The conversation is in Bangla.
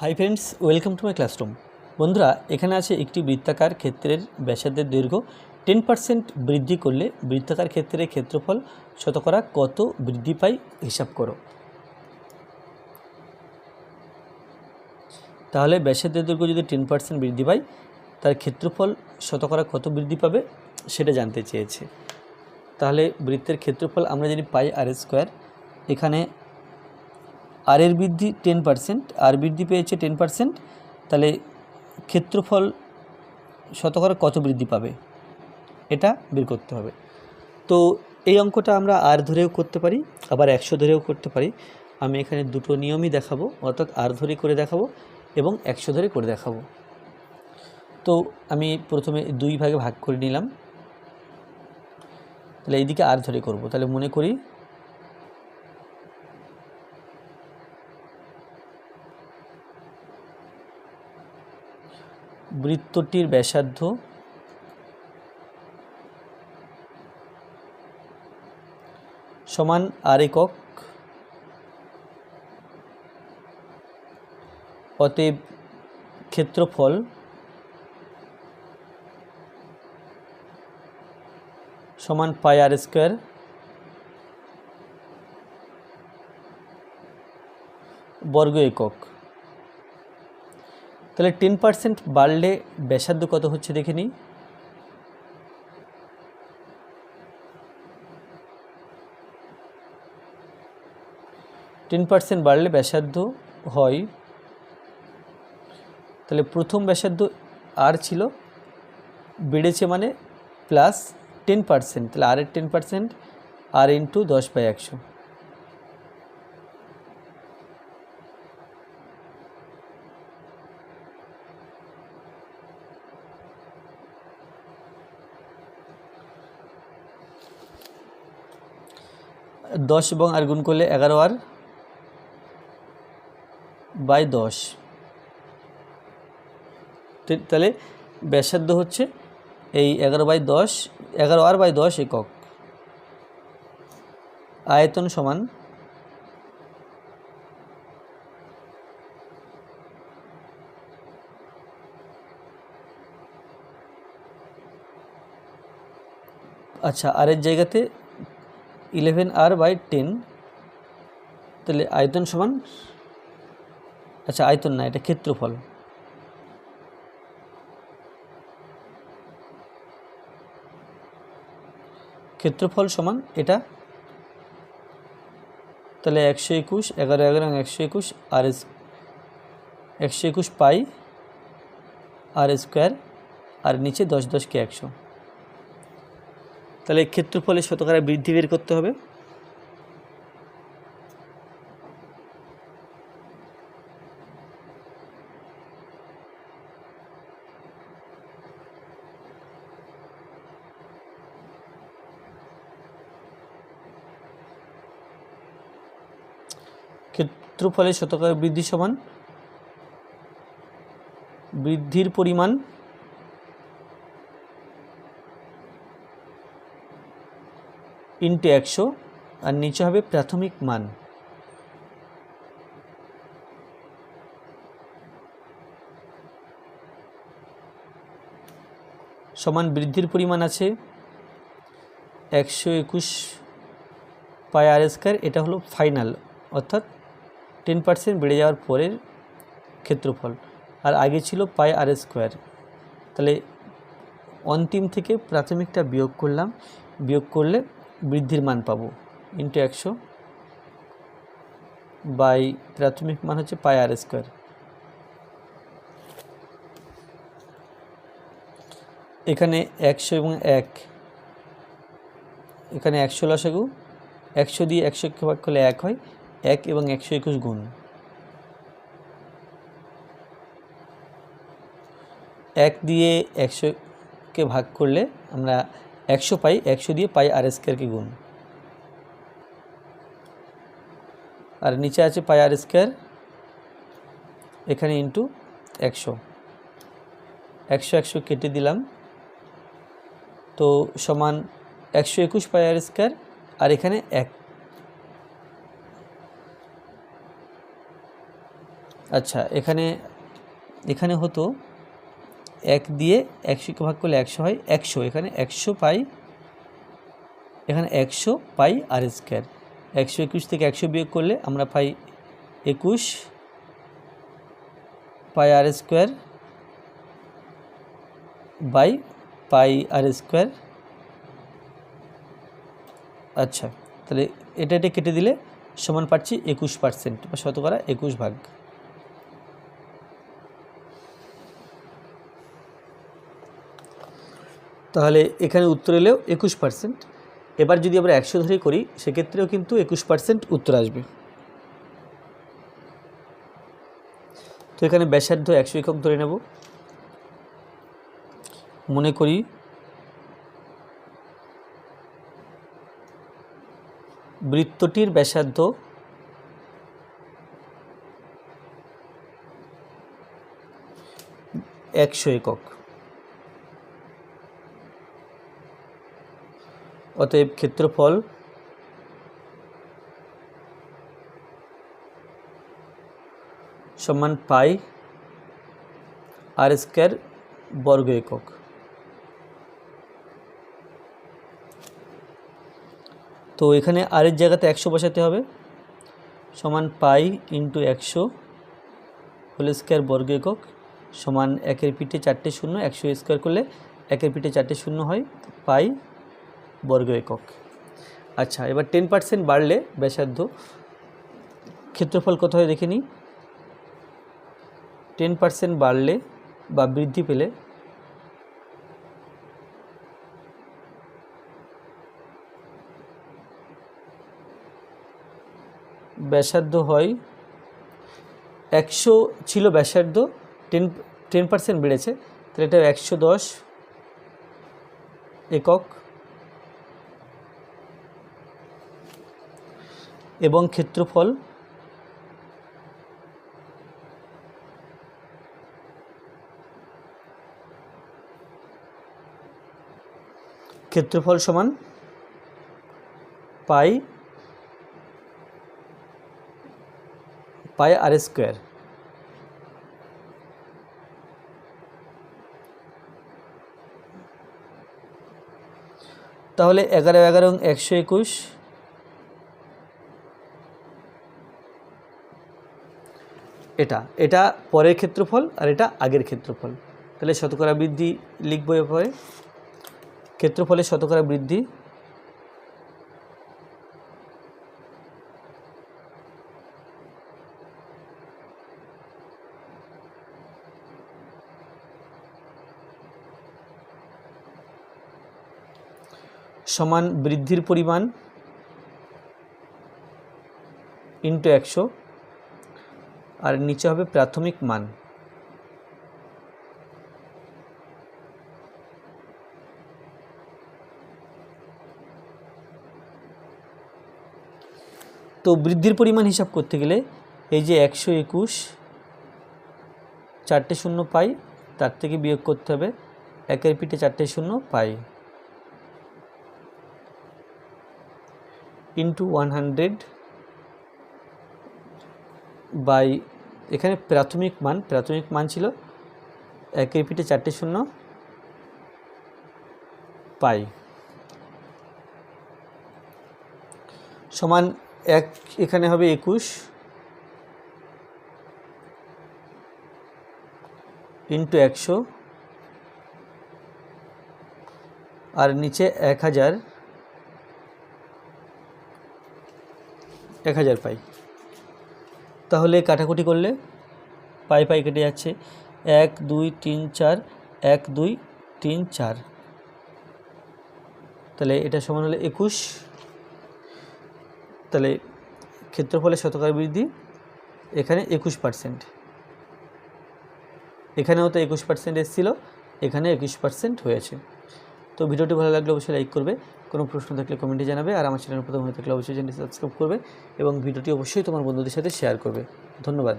Hi friends welcome to my classroom বন্ধুরা, এখানে আছে একটি বৃত্তাকার ক্ষেত্রের ব্যাসার্ধের দৈর্ঘ্য। টেন পার্সেন্ট বৃদ্ধি করলে বৃত্তাকার ক্ষেত্রের ক্ষেত্রফল শতকরা কত বৃদ্ধি পায় হিসাব করো। তাহলে ব্যাসার্ধের দৈর্ঘ্য যদি টেন পার্সেন্ট বৃদ্ধি পায়, তার ক্ষেত্রফল শতকরা কত বৃদ্ধি পাবে সেটা জানতে চেয়েছে। তাহলে বৃত্তের ক্ষেত্রফল আমরা যদি পাই আর স্কোয়ার এখানে আর এর বৃদ্ধি টেন পার্সেন্ট আর বৃদ্ধি পেয়েছে টেন পার্সেন্ট তাহলে ক্ষেত্রফল শতকরা কত বৃদ্ধি পাবে? এটা বের করতে হবে। তো এই অঙ্কটা আমরা আর ধরেও করতে পারি, আবার একশো ধরেও করতে পারি। আমি এখানে দুটো নিয়মই দেখাবো, অর্থাৎ আর ধরে করে দেখাবো এবং একশো ধরে করে দেখাবো। তো আমি প্রথমে দুই ভাগে ভাগ করে নিলাম। তাহলে এইদিকে আর ধরে করব, তাহলে মনে করি বৃত্তটির ব্যাসার্ধ সমান আর একক অতএব ক্ষেত্রফল সমান পাই আর স্কোয়ার বর্গ একক। তাহলে টেন পার্সেন্ট বাড়লে ব্যাসার্ধ কত হচ্ছে দেখে নিই। টেন পার্সেন্ট বাড়লে ব্যাসার্ধ হয়, তাহলে প্রথম ব্যাসার্ধ আর ছিল, বেড়েছে মানে প্লাস টেন পার্সেন্ট তাহলে আর এর টেন পার্সেন্ট আর ইন্টু দশ বাই একশো। দশ এবং আর গুণ করলে এগারো আর বাই দশ। তে- তাহলে ব্যাসার্ধ হচ্ছে এই এগারো বাই দশ, এগারো আর বাই দশ একক। আয়তন সমান আচ্ছা আর এর জায়গাতে ইলেভেন আর বাই টেন, তাহলে আয়তন সমান আচ্ছা আয়তন না, এটা ক্ষেত্রফল। ক্ষেত্রফল সমান এটা, তাহলে একশো একুশ, এগারো এগারো একশো একুশ, আর এস, একশো একুশ পাই, আর স্কোয়ার, আর নিচে দশ দশকে একশো। তাহলে ক্ষেত্রফলের শতকরা বৃদ্ধি বের করতে হবে। ক্ষেত্রফলের শতকরা বৃদ্ধি সমান বৃদ্ধির পরিমাণ ইন্টু একশো, আর নিচে হবে প্রাথমিক মান। সমান বৃদ্ধির পরিমাণ আছে একশো একুশ পাই আর স্কোয়ার, এটা হলো ফাইনাল, অর্থাৎ টেন পার্সেন্ট বেড়ে যাওয়ার পরের ক্ষেত্রফল। আর আগে ছিল পাই আর স্কোয়ার। তাহলে অন্তিম থেকে প্রাথমিকটা বিয়োগ করলাম। বিয়োগ করলে বৃদ্ধির মান পাবো। ইন্টু একশো বাই প্রাথমিক মান হচ্ছে পাই আর স্কোয়ার। এখানে একশো এবং এক। এখানে একশো লসাগু। একশো দিয়ে একশোকে ভাগ করলে এক হয়। এক এবং একশো একুশ গুণ। এক দিয়ে একশোকে ভাগ করলে আমরা একশো পাই, একশো দিয়ে পাই আর স্কোয়ারকে গুণ। আর নিচে আছে পাই আর স্কোয়ার এখানে ইন্টু একশো। একশো একশো কেটে দিলাম। তো সমান একশো একুশ পাই আর স্কোয়ার আর এখানে এক। আচ্ছা এখানে এখানে হতো এক দিয়ে একশোকে ভাগ করলে একশো হয় একশো। এখানে একশো পাই, এখানে একশো পাই আর স্কোয়ার। একশো একুশ থেকে একশো বিয়োগ করলে আমরা পাই একুশ pi r square by pi r square. আচ্ছা তাহলে এটা এটা কেটে দিলে সমান পাচ্ছি একুশ পার্সেন্ট বা শতকরা একুশ ভাগ। তাহলে এখানে উত্তর এলেও একুশ পার্সেন্ট এবার যদি আমরা একশো ধরেই করি, সেক্ষেত্রেও কিন্তু একুশ পার্সেন্ট উত্তর আসবে। তো এখানে ব্যাসার্ধ একশো একক ধরে নেব। মনে করি বৃত্তটির ব্যাসার্ধ একশো একক। অতএব ক্ষেত্রফল সমান পাই আর স্কোয়ার বর্গ একক। তো এখানে আরের জায়গাতে একশো বসাতে হবে। সমান পাই ইন্টু একশো হোল স্কোয়ার বর্গ একক সমান একের পিঠে চারটে শূন্য, একশো স্কোয়ার করলে একের পিঠে চারটে শূন্য হয়, পাই বর্গ একক। আচ্ছা এবার টেন পার্সেন্ট বাড়লে ব্যাসার্ধ, ক্ষেত্রফল কত হয় দেখে নিই। টেন পার্সেন্ট বাড়লে বা বৃদ্ধি পেলে ব্যাসার্ধ হয় একশো ছিল ব্যাসার্ধ টেন টেন পার্সেন্ট বেড়েছে, তাহলে এটা একশো দশ একক। এবং ক্ষেত্রফল ক্ষেত্রফল সমান পাই পাই আর স্কোয়ার। তাহলে এগারো এগারো একশো একুশ এটা এটা পরের ক্ষেত্রফল আর এটা আগের ক্ষেত্রফল। তাহলে শতকরা বৃদ্ধি লিখব এরপরে। ক্ষেত্রফলের শতকরা বৃদ্ধি। সমান বৃদ্ধির পরিমাণ ইন্টু একশো। আর নিচে হবে প্রাথমিক মান। তো বৃদ্ধির পরিমাণ হিসাব করতে গেলে এই যে একশো একুশ, চারটে শূন্য পাই, তার থেকে বিয়োগ করতে হবে একের পিঠে চারটে শূন্য পাই। ইন্টু ওয়ান হান্ড্রেড বাই এখানে প্রাথমিক মান প্রাথমিক মান ছিল একের পিঠে চারটে শূন্য পাই। সমান এক এখানে হবে একুশ ইন্টু একশো আর নিচে এক হাজার এক হাজার পাই। তাহলে কাটাকুটি করলে পাই পাই কেটে যাচ্ছে। এক, দুই, তিন, চার, এক, দুই, তিন, চার। তাহলে এটা সমান হলে একুশ। তাহলে ক্ষেত্রফলের শতকরা বৃদ্ধি এখানে একুশ পার্সেন্ট এখানেও তো একুশ পার্সেন্ট এসেছিল, এখানে একুশ পার্সেন্ট হয়েছে। তো ভিডিওটি ভালো লাগলে অবশ্যই লাইক করবে। কোনো প্রশ্ন থাকলে কমেন্টে জানাবে আর আমার চ্যানেল প্রথম হয়ে থাকলে অবশ্যই চ্যানেলটি সাবস্ক্রাইব করবে এবং ভিডিওটি অবশ্যই তোমার বন্ধুদের সাথে শেয়ার করবে। ধন্যবাদ।